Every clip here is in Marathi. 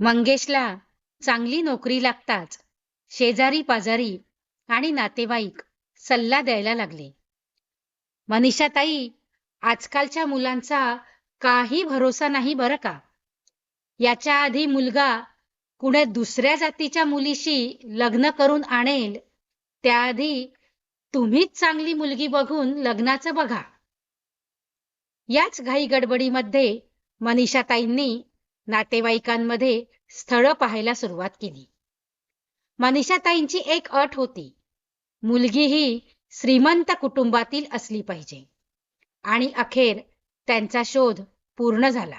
मंगेशला चांगली नोकरी लागताच शेजारी पाजारी आणि नातेवाईक सल्ला द्यायला लागले. मनीषाताई आजकालच्या मुलांचा काही भरोसा नाही बरं का? याच्या आधी मुलगा कुण्या दुसऱ्या जातीच्या मुलीशी लग्न करून आणेल त्याआधी तुम्हीच चांगली मुलगी बघून लग्नाचं बघा. याच घाई गडबडीमध्ये मनीषाताईंनी नातेवाईकांमध्ये स्थळं पाहायला सुरुवात केली. मनीषाताईंची एक अट होती मुलगी ही श्रीमंत कुटुंबातील असली पाहिजे आणि अखेर त्यांचा शोध पूर्ण झाला.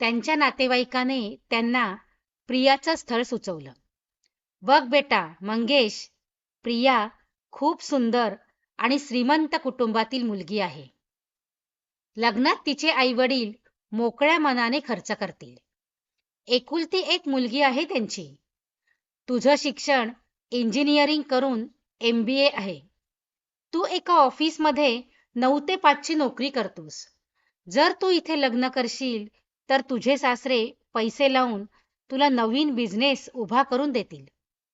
त्यांच्या नातेवाईकाने त्यांना प्रियाचं स्थळ सुचवलं. बघ बेटा मंगेश प्रिया खूप सुंदर आणि श्रीमंत कुटुंबातील मुलगी आहे. लग्नात तिचे आई वडील मोकळ्या मनाने खर्च करतील. एकुलती एक मुलगी आहे त्यांची. तुझं शिक्षण इंजिनिअरिंग करून एम बी ए आहे. तू एका ऑफिसमध्ये नऊ ते पाचची नोकरी करतोस. जर तू इथे लग्न करशील तर तुझे सासरे पैसे लावून तुला नवीन बिझनेस उभा करून देतील.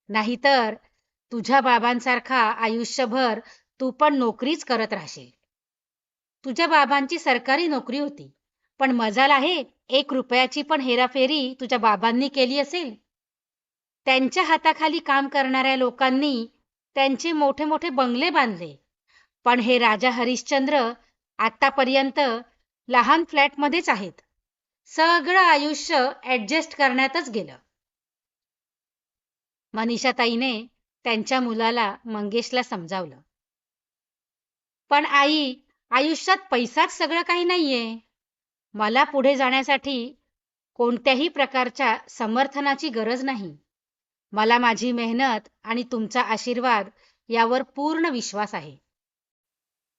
नाहीतर तुझ्या बाबांसारखा आयुष्यभर तू पण नोकरीच करत राहशील. तुझ्या बाबांची सरकारी नोकरी होती. पण मजाल आहे एक रुपयाची पण हेराफेरी तुझ्या बाबांनी केली असेल. त्यांच्या हाताखाली काम करणाऱ्या लोकांनी त्यांचे मोठे मोठे बंगले बांधले. पण हे राजा हरिश्चंद्र आतापर्यंत लहान फ्लॅटमध्येच आहेत. सगळं आयुष्य ऍडजस्ट करण्यातच गेलं. मनीषाताईने त्यांच्या मुलाला मंगेशला समजावलं. पण आई आयुष्यात पैसाच सगळं काही नाहीये. मला पुढे जाण्यासाठी कोणत्याही प्रकारच्या समर्थनाची गरज नाही. मला माझी मेहनत आणि तुमचा आशीर्वाद यावर पूर्ण विश्वास आहे.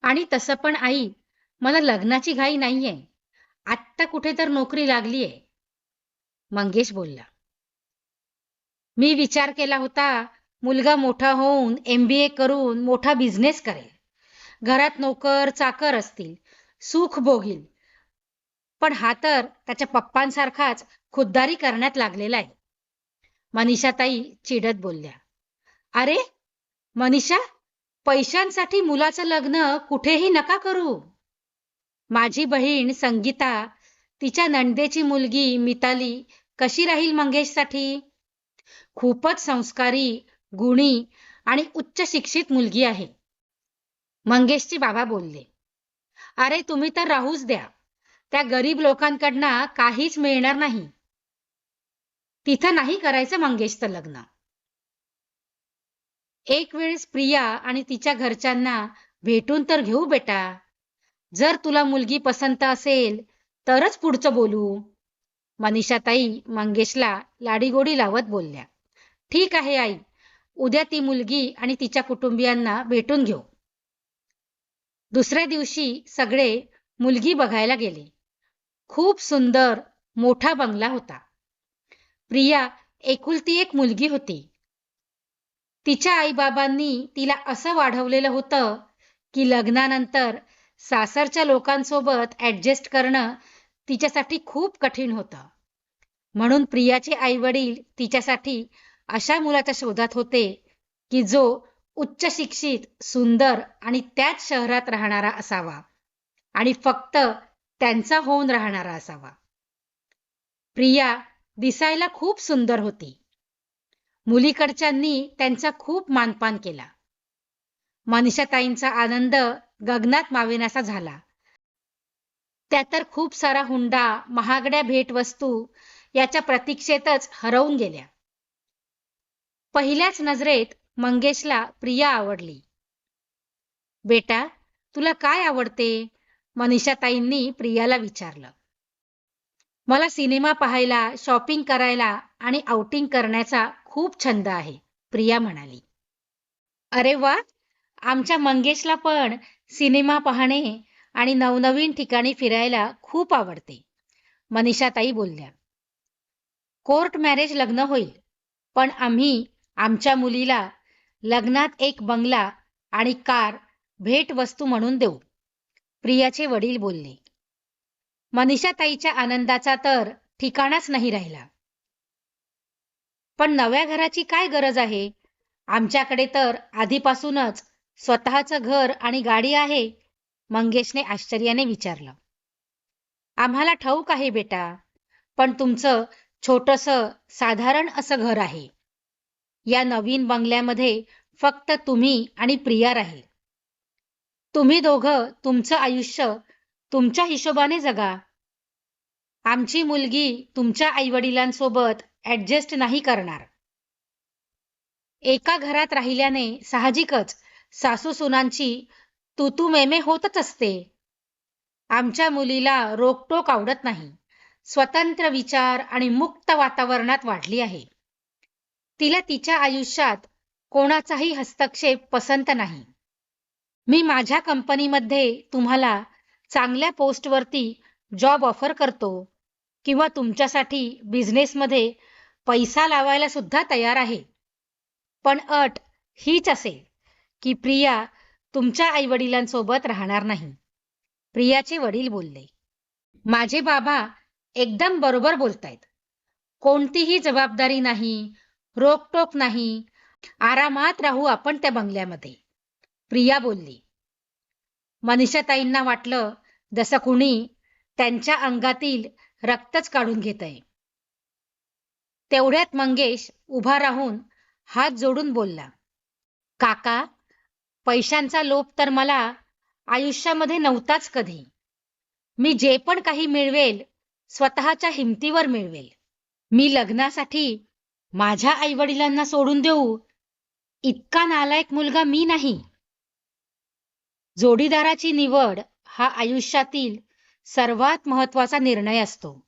आणि तसं पण आई मला लग्नाची घाई नाहीये. आत्ता कुठे तर नोकरी लागलीये. मंगेश बोलला. मी विचार केला होता मुलगा मोठा होऊन एम बी ए करून मोठा बिझनेस करेल. घरात नोकर चाकर असतील सुख भोगील. पण हा तर त्याच्या पप्पांसारखाच खुद्दारी करण्यात लागलेला आहे. मनीषाताई चिडत बोलल्या अरे मनीषा पैशांसाठी मुलाचं लग्न कुठेही नका करू. माझी बहीण संगीता तिच्या नंदेची मुलगी मिताली कशी राहील मंगेशसाठी? खूपच संस्कारी गुणी आणि उच्च शिक्षित मुलगी आहे. मंगेशचे बाबा बोलले अरे तुम्ही तर राहूच द्या. त्या गरीब लोकांकडनं काहीच मिळणार नाही. तिथं नाही करायचं मंगेशचं लग्न. एक वेळेस प्रिया आणि तिच्या घरच्यांना भेटून तर घेऊ बेटा. जर तुला मुलगी पसंत असेल तरच पुढचं बोलू. मनीषाताई मंगेशला लाडीगोडी लावत बोलल्या. ठीक आहे आई उद्या ती मुलगी आणि तिच्या कुटुंबियांना भेटून घेऊ. दुसऱ्या दिवशी सगळे मुलगी बघायला गेले. खूप सुंदर मोठा बंगला होता. प्रिया एकुलती एक मुलगी होती. तिच्या आईबाबांनी तिला असं वाढवलेलं होतं की लग्नानंतर सासरच्या लोकांसोबत ऍडजस्ट करणं तिच्यासाठी खूप कठीण होतं. म्हणून प्रियाचे आई वडील तिच्यासाठी अशा मुलाच्या शोधात होते की जो उच्च शिक्षित सुंदर आणि त्याच शहरात राहणारा असावा. आणि फक्त त्यांचा होऊन राहणारा असावा. प्रिया दिसायला खूप सुंदर होती. मुलीकडच्यांनी त्यांचा खूप मानपान केला. मनीषाताईंचा आनंद गगनात मावेनासा झाला. त्या तर खूप सारा हुंडा महागड्या भेटवस्तू याच्या प्रतीक्षेतच हरवून गेल्या. पहिल्याच नजरेत मंगेशला प्रिया आवडली. बेटा तुला काय आवडते? मनीषाताईंनी प्रियाला विचारलं मला सिनेमा पाहायला शॉपिंग करायला आणि आउटिंग करण्याचा खूप छंद आहे प्रिया म्हणाली. अरे वा! आमच्या मंगेशला पण सिनेमा पाहणे आणि नवनवीन ठिकाणी फिरायला खूप आवडते मनीषाताई बोलल्या. कोर्ट मॅरेज लग्न होईल पण आम्ही आमच्या मुलीला लग्नात एक बंगला आणि कार भेटवस्तू म्हणून देऊ. प्रियाचे वडील बोलले मनीषाताईच्या आनंदाचा तर ठिकाणाच नाही राहिला. पण नव्या घराची काय गरज आहे? आमच्याकडे तर आधीपासूनच स्वतःचं घर आणि गाडी आहे मंगेशने आश्चर्याने विचारलं. आम्हाला ठाऊक आहे बेटा पण तुमचं छोटस साधारण असं घर आहे. या नवीन बंगल्यामध्ये फक्त तुम्ही आणि प्रिया राहील. तुम्ही दोघं तुमचं आयुष्य तुमच्या हिशोबाने जगा. आमची मुलगी तुमच्या आईवडिलांसोबत ऍडजस्ट नाही करणार. एका घरात राहिल्याने साहजिकच सासू सुनांची तू तू मेमे होतच असते. आमच्या मुलीला रोकटोक आवडत नाही. स्वतंत्र विचार आणि मुक्त वातावरणात वाढली आहे. तिला तिच्या आयुष्यात कोणाचाही हस्तक्षेप पसंत नाही. मी माझ्या कंपनीमध्ये तुम्हाला चांगल्या पोस्टवरती जॉब ऑफर करतो किंवा तुमच्यासाठी बिझनेसमध्ये पैसा लावायला सुद्धा तयार आहे. पण अट हीच असेल की प्रिया तुमच्या आईवडिलांसोबत राहणार नाही. प्रियाचे वडील बोलले माझे बाबा एकदम बरोबर बोलतायत. कोणतीही जबाबदारी नाही रोकटोक नाही. आरामात राहू आपण त्या बंगल्यामध्ये. प्रिया बोलली. मनीषाताईंना वाटलं जसं कुणी त्यांच्या अंगातील रक्तच काढून घेत आहे तेवढ्यात मंगेश उभा राहून हात जोडून बोलला काका पैशांचा लोभ तर मला आयुष्यामध्ये नव्हताच कधी. मी जे पण काही मिळवेल स्वतःच्या हिमतीवर मिळवेल. मी लग्नासाठी माझ्या आईवडिलांना सोडून देऊ. इतका नालायक मुलगा मी नाही. जोडीदाराची निवड हा आयुष्यातील सर्वात महत्त्वाचा निर्णय असतो.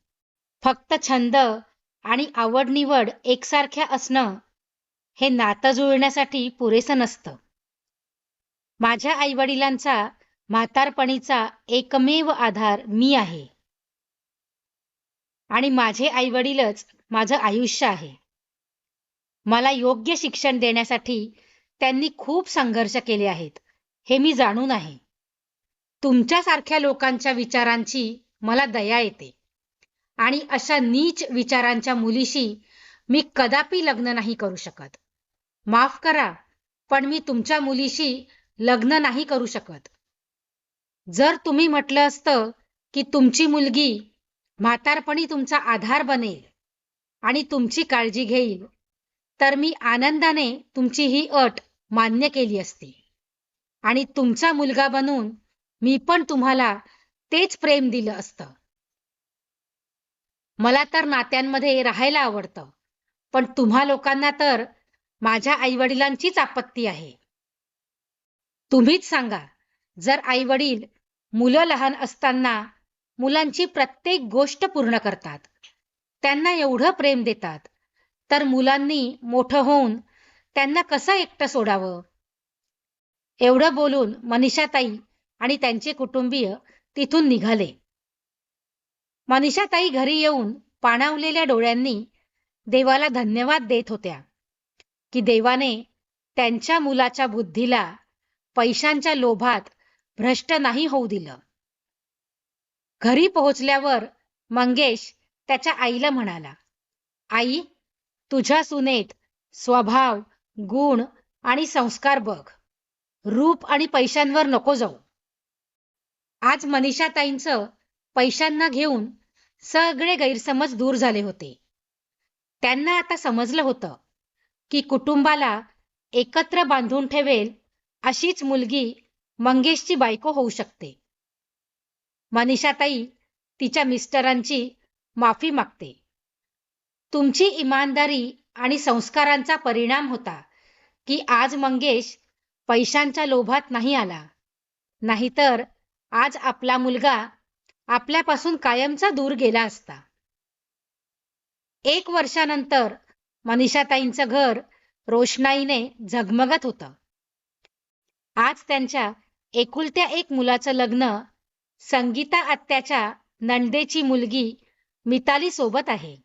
फक्त छंद आणि आवड निवड एकसारख्या असणं हे नातं जुळण्यासाठी पुरेसं नसतं. माझ्या आईवडिलांचा म्हातारपणीचा एकमेव आधार मी आहे. आणि माझे आईवडीलच माझं आयुष्य आहे. मला योग्य शिक्षण देण्यासाठी त्यांनी खूप संघर्ष केले आहेत. हे मी जाणून आहे. तुमच्यासारख्या लोकांच्या विचारांची मला दया येते. आणि अशा नीच विचारांच्या मुलीशी मी कदापि लग्न नाही करू शकत. माफ करा पण मी तुमच्या मुलीशी लग्न नाही करू शकत. जर तुम्ही म्हटलं असतं की तुमची मुलगी म्हातारपणी तुमचा आधार बनेल आणि तुमची काळजी घेईल तर मी आनंदाने तुमची ही अट मान्य केली असती. आणि तुमचा मुलगा बनून मी पण तुम्हाला तेच प्रेम दिलं असतं. मला तर नात्यांमध्ये राहायला आवडतं पण तुम्हा लोकांना तर माझ्या आईवडिलांचीच आपत्ती आहे. तुम्हीच सांगा जर आईवडील मुलं लहान असताना मुलांची प्रत्येक गोष्ट पूर्ण करतात त्यांना एवढं प्रेम देतात तर मुलांनी मोठं होऊन त्यांना कसं एकटं सोडावं? एवढं बोलून मनीषाताई आणि त्यांचे कुटुंबीय तिथून निघाले. मनीषाताई घरी येऊन पाणावलेल्या डोळ्यांनी देवाला धन्यवाद देत होत्या की देवाने त्यांच्या मुलाच्या बुद्धीला पैशांच्या लोभात भ्रष्ट नाही होऊ दिलं. घरी पोहोचल्यावर मंगेश त्याच्या आईला म्हणाला आई तुझ्या सुनेत स्वभाव गुण आणि संस्कार बघ. रूप आणि पैशांवर नको जाऊ. आज मनीषाताईंचं पैशांना घेऊन सगळे गैरसमज दूर झाले होते. त्यांना आता समजलं होतं की कुटुंबाला एकत्र बांधून ठेवेल अशीच मुलगी मंगेशची बायको होऊ शकते. मनीषाताई तिच्या मिस्टरांची माफी मागते. तुमची इमानदारी आणि संस्कारांचा परिणाम होता की आज मंगेश पैशांच्या लोभात नाही आला. नाहीतर आज आपला मुलगा आपल्यापासून कायमचा दूर गेला असता. एक वर्षानंतर मनीषाताईंचं घर रोषणाईने झगमगत होतं. आज त्यांच्या एकुलत्या एक मुलाचं लग्न संगीता आत्याच्या नंदेची मुलगी मिताली सोबत आहे.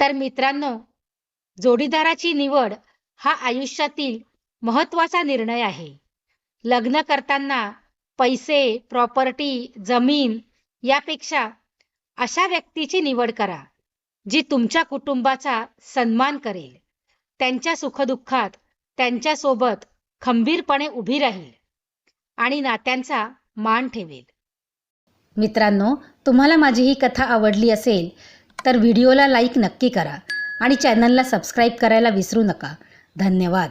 तर मित्रांनो जोडीदाराची निवड हा आयुष्यातील महत्त्वाचा निर्णय आहे. लग्न करताना पैसे प्रॉपर्टी जमीन यापेक्षा अशा व्यक्तीची निवड करा जी तुमच्या कुटुंबाचा सन्मान करेल. त्यांच्या सुखदुःखात त्यांच्यासोबत खंबीरपणे उभी राहील आणि नात्यांचा मान ठेवेल. मित्रांनो तुम्हाला माझी ही कथा आवडली असेल तर व्हिडिओला लाईक नक्की करा आणि चॅनलला सबस्क्राईब करायला विसरू नका. धन्यवाद.